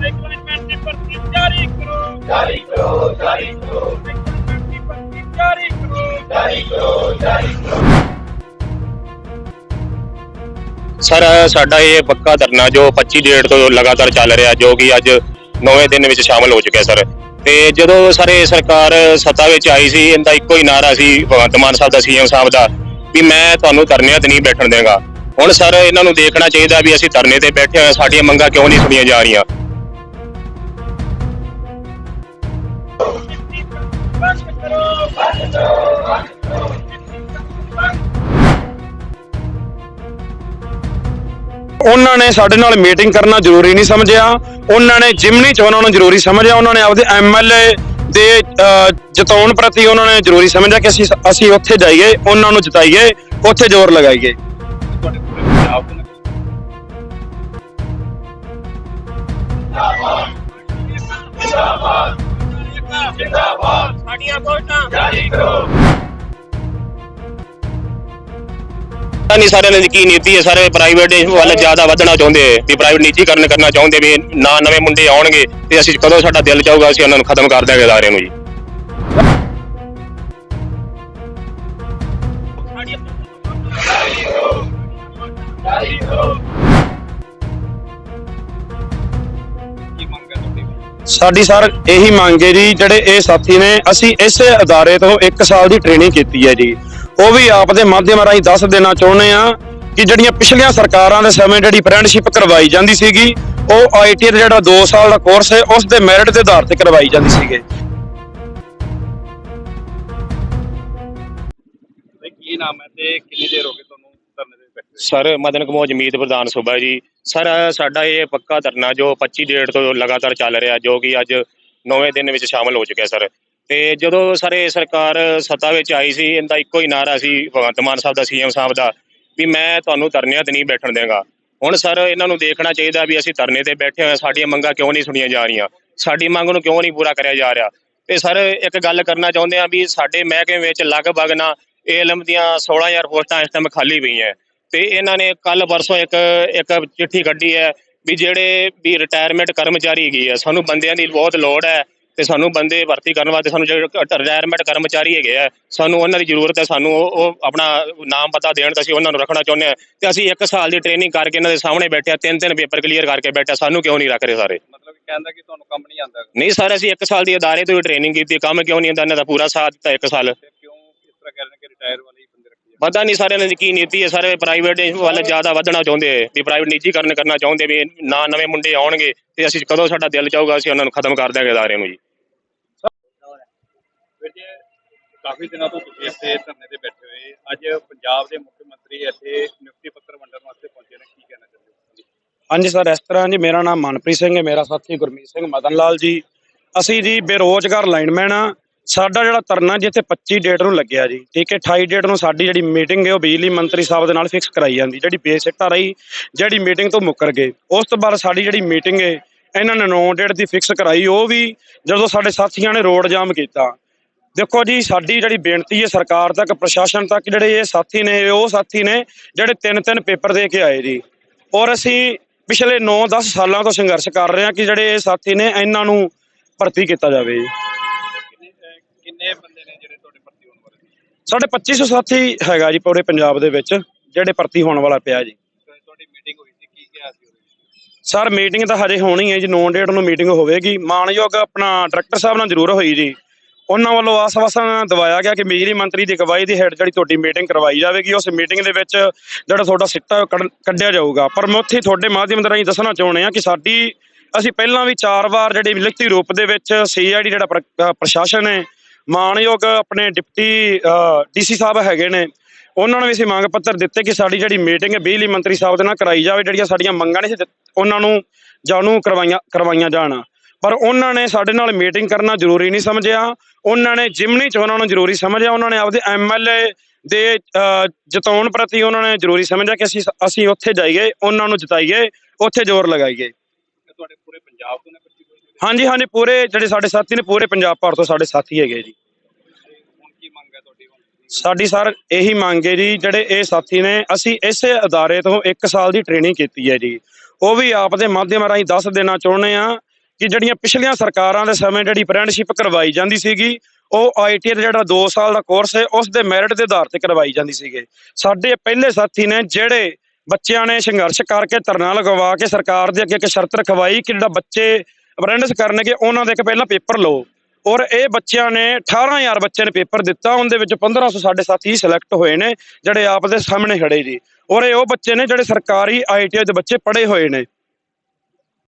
Recruitment ਦੀ ਭਰਤੀ ਜਾਰੀ ਕਰੋ ਜਾਰੀ ਕਰੋ ਜਾਰੀ ਕਰੋ ਰਿਕਰੂਟਮੈਂਟ ਦੀ ਭਰਤੀ ਜਾਰੀ ਕਰੋ ਜਾਰੀ ਕਰੋ ਜਾਰੀ ਕਰੋ ਸਰ ਸਾਡਾ ਇਹ ਪੱਕਾ ਧਰਨਾ ਜੋ 25 ਡੇਟ ਤੋਂ ਲਗਾਤਾਰ ਚੱਲ ਰਿਹਾ ਜੋ ਕਿ ਅੱਜ ਨੌਵੇਂ ਦਿਨ ਵਿੱਚ ਸ਼ਾਮਲ ਹੋ ਚੁੱਕਿਆ ਸਰ। ਤੇ ਜਦੋਂ ਸਾਰੇ ਸਰਕਾਰ ਸੱਤਾ ਵਿੱਚ ਆਈ ਸੀ ਇਹਦਾ ਇੱਕੋ ਹੀ ਨਾਰਾ ਸੀ ਭਗਵੰਤ ਮਾਨ ਸਾਹਿਬ ਦਾ ਸੀਐਮ ਸਾਹਿਬ ਦਾ ਕਿ ਮੈਂ ਤੁਹਾਨੂੰ ਧਰਨਿਆਂ ਤੇ ਨਹੀਂ ਬੈਠਣ ਦੇਵਾਂਗਾ ਹੁਣ ਸਰ ਇਹਨਾਂ ਨੂੰ ਦੇਖਣਾ ਚਾਹੀਦਾ ਵੀ ਅਸੀਂ ਧਰਨੇ ਤੇ ਬੈਠੇ ਹੋਏ ਹਾਂ, ਸਾਡੀਆਂ ਮੰਗਾਂ ਕਿਉਂ ਨਹੀਂ ਸੁਣੀਆਂ ਜਾ ਰਹੀਆਂ? ਉਹਨਾਂ ਨੇ ਸਾਡੇ ਨਾਲ ਮੀਟਿੰਗ ਕਰਨਾ ਜ਼ਰੂਰੀ ਨਹੀਂ ਸਮਝਿਆ। ਉਹਨਾਂ ਨੇ ਜਿਮਨੀ ਚੋਣਾਂ ਨੂੰ ਜ਼ਰੂਰੀ ਸਮਝਿਆ। ਉਹਨਾਂ ਨੇ ਆਪਦੇ ਐਮਐਲਏ ਦੇ ਅਹ, ਜਿਤਾਉਣ ਪ੍ਰਤੀ ਉਹਨਾਂ ਨੇ ਜ਼ਰੂਰੀ ਸਮਝਿਆ ਕਿ ਅਸੀਂ ਅਸੀਂ ਉੱਥੇ ਜਾਈਏ ਉਹਨਾਂ ਨੂੰ ਜਿਤਾਈਏ ਉੱਥੇ ਜ਼ੋਰ ਲਗਾਈਏ। ਸਾਡੀਆਂ ਵੋਟਾਂ ਜਾਰੀ ਕਰੋ ਪਤਾ ਨਹੀਂ ਸਾਰਿਆਂ ਦੀ ਕੀ ਨੀਤੀ ਹੈ ਸਾਰੇ ਪ੍ਰਾਈਵੇਟ ਵੱਲ ਜ਼ਿਆਦਾ ਵਧਣਾ ਚਾਹੁੰਦੇ ਵੀ ਪ੍ਰਾਈਵੇਟ ਨਿੱਜੀਕਰਨ ਕਰਨਾ ਚਾਹੁੰਦੇ ਵੀ ਨਾ ਨਵੇਂ ਮੁੰਡੇ ਆਉਣਗੇ ਤੇ ਅਸੀਂ ਕਦੋਂ ਸਾਡਾ ਦਿਲ ਚਾਹੂਗਾ ਅਸੀਂ ਉਹਨਾਂ ਨੂੰ ਖਤਮ ਕਰ ਦਿਆਂਗੇ ਅਦਾਰੇ ਨੂੰ ਜੀ। ਸਾਡੀਆਂ ਜਾਰੀ ਕਰੋ ਕੀ ਸਾਡੀ ਸਰ ਇਹੀ ਮੰਗ ਹੈ ਜੀ, ਜਿਹੜੇ ਇਹ ਸਾਥੀ ਨੇ, ਅਸੀਂ ਇਸੇ ਅਦਾਰੇ ਤੋਂ 1 ਸਾਲ ਦੀ ਟ੍ਰੇਨਿੰਗ ਕੀਤੀ ਹੈ ਜੀ। ਉਹ ਵੀ ਆਪ ਦੇ ਮਾਧਿਅਮ ਰਾਹੀਂ ਦੱਸ ਦੇਣਾ ਚਾਹੁੰਦੇ ਆ ਕਿ ਜਿਹੜੀਆਂ ਪਿਛਲੀਆਂ ਸਰਕਾਰਾਂ ਦੇ ਸਮੇਂ ਜਿਹੜੀ ਫਰੈਂਡਸ਼ਿਪ ਕਰਵਾਈ ਜਾਂਦੀ ਸੀਗੀ, ਉਹ ਆਈਟੀ ਦਾ ਜਿਹੜਾ 2 ਸਾਲ ਦਾ ਕੋਰਸ ਹੈ, ਉਸ ਦੇ ਮੈਰਿਟ ਦੇ ਆਧਾਰ ਤੇ ਕਰਵਾਈ ਜਾਂਦੀ ਸੀਗੇ। ਕੀ ਨਾਮ ਹੈ ਤੇ ਕਿੰਨੀ ਦੇਰ ਹੋ ਗਈ ਤੁਹਾਨੂੰ ਧਰਨੇ ਤੇ ਬੈਠੇ ਹੋਏ? ਸਰ, ਮਦਨ ਕਮੋਜ ਜਮੀਤ ਪ੍ਰਧਾਨ ਸੂਬਾ ਜੀ। ਸਰ, ਸਾਡਾ ਇਹ ਪੱਕਾ ਧਰਨਾ ਜੋ 25 ਡੇਟ ਤੋਂ ਲਗਾਤਾਰ ਚੱਲ ਰਿਹਾ, ਜੋ ਕਿ ਅੱਜ ਨੌਵੇਂ ਦਿਨ ਵਿੱਚ ਸ਼ਾਮਲ ਹੋ ਚੁੱਕਿਆ, ਸਰ। ਤੇ ਜਦੋਂ ਸਾਰੇ ਸਰਕਾਰ ਸੱਤਾ ਵਿੱਚ ਆਈ ਸੀ, ਇਹਦਾ ਇੱਕੋ ਹੀ ਨਾਰਾ ਸੀ ਭਗਵੰਤ ਮਾਨ ਸਾਹਿਬ ਦਾ ਸੀਐਮ ਸਾਹਿਬ ਦਾ, ਵੀ ਮੈਂ ਤੁਹਾਨੂੰ ਧਰਨਿਆਂ ਤੇ ਨਹੀਂ ਬੈਠਣ ਦੇਵਾਂਗਾ ਹੁਣ ਸਰ, ਇਹਨਾਂ ਨੂੰ ਦੇਖਣਾ ਚਾਹੀਦਾ ਵੀ ਅਸੀਂ ਧਰਨੇ ਤੇ ਬੈਠੇ ਹੋਏ ਸਾਡੀਆਂ ਮੰਗਾਂ ਕਿਉਂ ਨਹੀਂ ਸੁਣੀਆਂ ਜਾ ਰਹੀਆਂ? ਸਾਡੀ ਮੰਗ ਨੂੰ ਕਿਉਂ ਨਹੀਂ ਪੂਰਾ ਕਰਿਆ ਜਾ ਰਿਹਾ? ਤੇ ਸਰ, ਇੱਕ ਗੱਲ ਕਰਨਾ ਚਾਹੁੰਦੇ ਆ ਵੀ ਸਾਡੇ ਮਹਿਕਮੇ ਵਿੱਚ ਲਗਭਗ ਨਾ ਏਲਮ ਦੀਆਂ 16000 ਪੋਸਟਾਂ ਇਸ ਟਾਈਮ ਖਾਲੀ ਪਈਆਂ। ਤੇ ਇਹਨਾਂ ਨੇ ਕੱਲ ਪਰਸੋਂ ਇੱਕ ਇੱਕ ਚਿੱਠੀ ਕੱਢੀ ਹੈ ਵੀ ਜਿਹੜੇ ਵੀ ਰਿਟਾਇਰਮੈਂਟ ਕਰਮਚਾਰੀ ਹੈਗੇ ਆ ਸਾਨੂੰ ਬੰਦਿਆਂ ਦੀ ਬਹੁਤ ਲੋੜ ਹੈ ਤੇ ਸਾਨੂੰ ਬੰਦੇ ਭਰਤੀ ਕਰਨ ਵਾਸਤੇ ਸਾਨੂੰ ਜਿਹੜੇ ਰਿਟਾਇਰਮੈਂਟ ਕਰਮਚਾਰੀ ਹੈਗੇ ਆ ਸਾਨੂੰ ਉਹਨਾਂ ਦੀ ਜ਼ਰੂਰਤ ਹੈ ਸਾਨੂੰ ਉਹ ਆਪਣਾ ਨਾਮ ਪਤਾ ਦੇਣ ਤਾਂ ਅਸੀਂ ਉਹਨਾਂ ਨੂੰ ਰੱਖਣਾ ਚਾਹੁੰਦੇ ਆ ਤੇ ਅਸੀਂ ਇੱਕ ਸਾਲ ਦੀ ਟ੍ਰੇਨਿੰਗ ਕਰਕੇ ਇਹਨਾਂ ਦੇ ਸਾਹਮਣੇ ਬੈਠੇ ਆ ਤਿੰਨ ਤਿੰਨ ਪੇਪਰ ਕਲੀਅਰ ਕਰਕੇ ਬੈਠੇ ਆ, ਸਾਨੂੰ ਕਿਉਂ ਨਹੀਂ ਰੱਖ ਰਹੇ ਸਾਰੇ? ਮਤਲਬ ਕਹਿੰਦਾ ਕਿ ਤੁਹਾਨੂੰ ਕੰਮ ਨਹੀਂ ਆਉਂਦਾ। ਨਹੀਂ ਸਰ ਅਸੀਂ ਇੱਕ ਸਾਲ ਦੀ ਅਦਾਰੇ ਤੋਂ ਟ੍ਰੇਨਿੰਗ ਕੀਤੀ ਕੰਮ ਕਿਉਂ ਨਹੀਂ ਆਉਂਦਾ ਇਹਨਾਂ ਦਾ ਪੂਰਾ ਸਾਥ ਦਿੱਤਾ ਇੱਕ ਸਾਲ। ਕਿਉਂ ਇਸ ਤਰ੍ਹਾਂ ਕਹਿ ਰਹੇ ਨੇ ਕਿ ਰਿਟਾਇਰ ਵਾਲੇ ਪਤਾ ਨਹੀਂ ਸਾਰਿਆਂ ਦੀ ਕੀ ਨੀਤੀ ਹੈ ਸਾਰੇ ਪ੍ਰਾਈਵੇਟ ਵੱਲ ਜ਼ਿਆਦਾ ਵਧਣਾ ਚਾਹੁੰਦੇ ਹੈ ਵੀ ਪ੍ਰਾਈਵੇਟ ਨਿੱਜੀਕਰਨ ਕਰਨਾ ਚਾਹੁੰਦੇ ਵੀ ਨਾ ਨਵੇਂ ਮੁੰਡੇ ਆਉਣਗੇ ਤੇ ਅਸੀਂ ਕਦੋਂ ਸਾਡਾ ਦਿਲ ਚਾਹੂਗਾ ਅਸੀਂ ਉਹਨਾਂ ਨੂੰ ਖਤਮ ਕਰ ਦਿਆਂਗੇ ਅਦਾਰੇ ਨੂੰ ਜੀ। ਕਾਫੀ ਦਿਨਾਂ ਤੋਂ ਤੁਸੀਂ ਇੱਥੇ ਧਰਨੇ ਤੇ ਬੈਠੇ ਹੋਏ। ਅੱਜ ਪੰਜਾਬ ਦੇ ਮੁੱਖ ਮੰਤਰੀ ਇੱਥੇ ਨਿਯੁਕਤੀ ਪੱਤਰ ਵੰਡਣ ਵਾਸਤੇ ਪਹੁੰਚੇ ਨੇ ਕੀ ਕਹਿਣਾ ਚਾਹੁੰਦੇ ਹੋ? ਹਾਂਜੀ ਸਰ ਇਸ ਤਰ੍ਹਾਂ ਜੀ ਮੇਰਾ ਨਾਮ ਮਨਪ੍ਰੀਤ ਸਿੰਘ ਹੈ ਮੇਰਾ ਸਾਥੀ ਗੁਰਮੀਤ ਸਿੰਘ ਮਦਨ ਲਾਲ ਜੀ। ਅਸੀਂ ਜੀ ਬੇਰੋਜ਼ਗਾਰ ਲਾਈਨਮੈਨ ਆ ਸਾਡਾ ਜਿਹੜਾ ਧਰਨਾ ਜੀ ਇੱਥੇ 25 ਡੇਟ ਨੂੰ ਲੱਗਿਆ ਜੀ, ਠੀਕ ਹੈ 28 ਡੇਟ ਨੂੰ ਸਾਡੀ ਜਿਹੜੀ ਮੀਟਿੰਗ ਹੈ, ਉਹ ਬਿਜਲੀ ਮੰਤਰੀ ਸਾਹਿਬ ਦੇ ਨਾਲ ਫਿਕਸ ਕਰਾਈ ਜਾਂਦੀ, ਜਿਹੜੀ ਬੇਸਿਕਤਾ ਰਹੀ, ਜਿਹੜੀ ਮੀਟਿੰਗ ਤੋਂ ਮੁੱਕਰ ਗਏ। ਉਸ ਤੋਂ ਬਾਅਦ ਸਾਡੀ ਜਿਹੜੀ ਮੀਟਿੰਗ ਹੈ, ਇਹਨਾਂ ਨੇ 9 ਡੇਟ ਦੀ ਫਿਕਸ ਕਰਾਈ, ਉਹ ਵੀ ਜਦੋਂ ਸਾਡੇ ਸਾਥੀਆਂ ਨੇ ਰੋਡ ਜਾਮ ਕੀਤਾ। ਦੇਖੋ ਜੀ, ਸਾਡੀ ਜਿਹੜੀ ਬੇਨਤੀ ਹੈ ਸਰਕਾਰ ਤੱਕ, ਪ੍ਰਸ਼ਾਸਨ ਤੱਕ, ਜਿਹੜੇ ਇਹ ਸਾਥੀ ਨੇ, ਉਹ ਸਾਥੀ ਨੇ, ਜਿਹੜੇ ਤਿੰਨ ਤਿੰਨ ਪੇਪਰ ਦੇ ਕੇ ਆਏ ਜੀ। ਔਰ ਅਸੀਂ ਪਿਛਲੇ 9-10 ਸਾਲਾਂ ਤੋਂ ਸੰਘਰਸ਼ ਕਰ ਰਹੇ ਹਾਂ ਕਿ ਜਿਹੜੇ ਇਹ ਸਾਥੀ ਨੇ, ਇਹਨਾਂ ਨੂੰ ਭਰਤੀ ਕੀਤਾ ਜਾਵੇ ਜੀ। ਕਿੰਨੇ ਬੰਦੇ ਨੇ ਜਿਹੜੇ ਤੁਹਾਡੇ ਭਰਤੀ ਹੋਣ ਵਾਲੇ? ਨੇ ਸਾਡੇ 2500 ਸਾਥੀ ਹੈਗਾ ਜੀ ਪੂਰੇ ਪੰਜਾਬ ਦੇ ਵਿੱਚ ਜਿਹੜੇ ਭਰਤੀ ਹੋਣ ਵਾਲਾ ਪਿਆ ਜੀ। ਤੁਹਾਡੀ ਮੀਟਿੰਗ ਹੋਈ ਸੀ ਕੀ ਕਿਹਾ ਸੀ ਸਰ ਮੀਟਿੰਗ ਤਾਂ ਹਜੇ ਹੋਣੀ ਹੈ ਜੀ 9 ਡੇਟ ਨੂੰ ਮੀਟਿੰਗ ਹੋਵੇਗੀ। ਮਾਨਯੋਗ ਆਪਣਾ ਡਾਇਰੈਕਟਰ ਸਾਹਿਬ ਨਾਲ ਜ਼ਰੂਰ ਹੋਈ ਜੀ। ਉਹਨਾਂ ਵੱਲੋਂ ਆਸਵਾਸਨ ਦਵਾਇਆ ਗਿਆ ਕਿ ਬਿਜਲੀ ਮੰਤਰੀ ਦੀ ਅਗਵਾਈ ਦੀ ਹੇਠ ਜਿਹੜੀ ਤੁਹਾਡੀ ਮੀਟਿੰਗ ਕਰਵਾਈ ਜਾਵੇਗੀ ਉਸ ਮੀਟਿੰਗ ਦੇ ਵਿੱਚ ਜਿਹੜਾ ਤੁਹਾਡਾ ਸਿੱਟਾ ਕੱਢਿਆ ਜਾਊਗਾ। ਪਰ ਮੈਂ ਉੱਥੇ ਤੁਹਾਡੇ ਮਾਧਿਅਮ ਦੇ ਰਾਹੀਂ ਦੱਸਣਾ ਚਾਹੁੰਦੇ ਹਾਂ ਕਿ ਸਾਡੀ ਅਸੀਂ ਪਹਿਲਾਂ ਵੀ ਚਾਰ ਵਾਰ ਜਿਹੜੇ ਲਿਖਤੀ ਰੂਪ ਦੇ ਵਿੱਚ ਸੀਆਈਡੀ ਜਿਹੜਾ ਪ੍ਰਸ਼ਾਸਨ ਹੈ ਮਾਨਯੋਗ ਆਪਣੇ ਡਿਪਟੀ ਡੀਸੀ ਸਾਹਿਬ ਹੈਗੇ ਨੇ। ਉਹਨਾਂ ਨੂੰ ਵੀ ਅਸੀਂ ਮੰਗ ਪੱਤਰ ਦਿੱਤੇ ਕਿ ਸਾਡੀ ਜਿਹੜੀ ਮੀਟਿੰਗ ਹੈ ਬਿਜਲੀ ਮੰਤਰੀ ਸਾਹਿਬ ਦੇ ਨਾਲ ਕਰਾਈ ਜਾਵੇ ਜਿਹੜੀਆਂ ਸਾਡੀਆਂ ਮੰਗਾਂ ਨੇ ਉਹਨਾਂ ਨੂੰ ਜਾਣੂ ਕਰਵਾਈਆਂ ਕਰਵਾਈਆਂ ਜਾਣ। ਪਰ ਉਹਨਾਂ ਨੇ ਸਾਡੇ ਨਾਲ ਮੀਟਿੰਗ ਕਰਨਾ ਜ਼ਰੂਰੀ ਨਹੀਂ ਸਮਝਿਆ। ਉਹਨਾਂ ਨੇ ਜਿਮਨੀ ਚ ਉਹਨਾਂ ਨੂੰ ਜ਼ਰੂਰੀ ਸਮਝਿਆ। ਉਹਨਾਂ ਨੇ ਆਪਦੇ ਐਮਐਲਏ ਦੇ ਅ, ਜਿਤਾਉਣ ਪ੍ਰਤੀ ਉਹਨਾਂ ਨੇ ਜ਼ਰੂਰੀ ਸਮਝਿਆ ਕਿ ਅਸੀਂ ਅਸੀਂ ਉੱਥੇ ਜਾਈਏ ਉਹਨਾਂ ਨੂੰ ਜਿਤਾਈਏ ਉੱਥੇ ਜ਼ੋਰ ਲਗਾਈਏ। ਤੁਹਾਡੇ ਪੂਰੇ ਪੰਜਾਬ ਤੋਂ ਨੇ ਹਾਂਜੀ ਹਾਂਜੀ, ਪੂਰੇ ਜਿਹੜੇ ਸਾਡੇ ਸਾਥੀ ਨੇ, ਪੂਰੇ ਪੰਜਾਬ ਭਰ ਤੋਂ ਸਾਡੇ ਸਾਥੀ ਹੈਗੇ ਜੀ। ਸਾਡੀ ਸਰ ਇਹੀ ਮੰਗ ਹੈ ਜੀ, ਜਿਹੜੇ ਇਹ ਸਾਥੀ ਨੇ, ਅਸੀਂ ਇਸੇ ਅਦਾਰੇ ਤੋਂ 1 ਸਾਲ ਦੀ ਟ੍ਰੇਨਿੰਗ ਕੀਤੀ ਹੈ ਜੀ। ਉਹ ਵੀ ਆਪ ਦੇ ਮਾਧਿਅਮ ਰਾਹੀਂ ਦੱਸ ਦੇਣਾ ਚਾਹੁੰਦੇ ਆ ਕਿ ਜਿਹੜੀਆਂ ਪਿਛਲੀਆਂ ਸਰਕਾਰਾਂ ਦੇ ਸਮੇਂ ਜਿਹੜੀ ਅਪ੍ਰੈਂਟਿਸਸ਼ਿਪ ਕਰਵਾਈ ਜਾਂਦੀ ਸੀਗੀ, ਉਹ ਆਈਟੀ ਦਾ ਜਿਹੜਾ 2 ਸਾਲ ਦਾ ਕੋਰਸ ਹੈ, ਉਸ ਦੇ ਮੈਰਿਟ ਦੇ ਆਧਾਰ ਤੇ ਕਰਵਾਈ ਜਾਂਦੀ ਸੀਗੇ। ਸਾਡੇ ਪਹਿਲੇ ਸਾਥੀ ਨੇ ਜਿਹੜੇ ਬੱਚਿਆਂ ਨੇ ਸੰਘਰਸ਼ ਕਰਕੇ ਧਰਨਾ ਲਗਵਾ ਕੇ ਸਰਕਾਰ ਦੇ ਅੱਗੇ ਇੱਕ ਸ਼ਰਤ ਰਖਵਾਈ ਕਿ ਜਿਹੜਾ ਬੱਚੇ ਅਪ੍ਰੈਂਟਿਸ ਕਰਨਗੇ, ਉਹਨਾਂ ਦਾ ਇੱਕ ਪਹਿਲਾਂ ਪੇਪਰ ਲਓ। ਔਰ ਇਹ ਬੱਚਿਆਂ ਨੇ 18000 ਬੱਚਿਆਂ ਨੇ ਪੇਪਰ ਦਿੱਤਾ, ਉਹਦੇ ਵਿੱਚ 1500 ਸਾਡੇ ਸਾਥੀ ਸਿਲੈਕਟ ਹੋਏ ਨੇ, ਜਿਹੜੇ ਆਪ ਦੇ ਸਾਹਮਣੇ ਖੜੇ ਜੀ। ਔਰ ਇਹ ਉਹ ਬੱਚੇ ਨੇ ਜਿਹੜੇ ਸਰਕਾਰੀ ਆਈਟੀਆਈ ਦੇ ਬੱਚੇ ਪੜ੍ਹੇ ਹੋਏ ਨੇ।